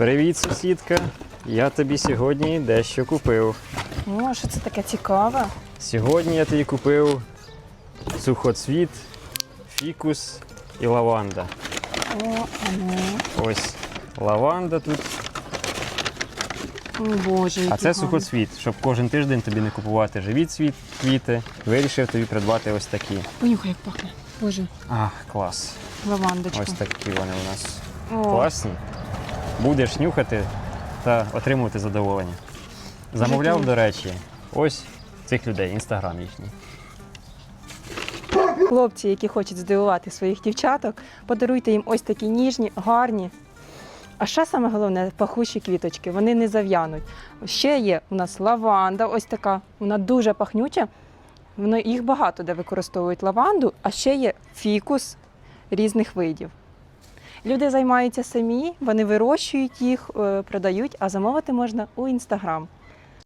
Привіт, сусідка. Я тобі сьогодні дещо купив. О, що це таке цікаве? Сьогодні я тобі купив сухоцвіт, фікус і лаванда. О, а ну. Ось лаванда тут, О, Боже, а який це гарний. сухоцвіт. Щоб кожен тиждень тобі не купувати живі цвіт, квіти, вирішив тобі придбати ось такі. Понюхай, як пахне. Боже, Ах, клас. лавандочка. Ось такі вони у нас О, класні. Будеш нюхати та отримувати задоволення. Замовляв, до речі, ось цих людей, інстаграм їхній. Хлопці, які хочуть здивувати своїх дівчаток, подаруйте їм ось такі ніжні, гарні. А ще саме головне пахучі квіточки, вони не зав'януть. Ще є у нас лаванда, ось така, вона дуже пахнюча. Їх багато де використовують лаванду, а ще є фікус різних видів. Люди займаються самі, вони вирощують їх, е, продають, а замовити можна у інстаграм.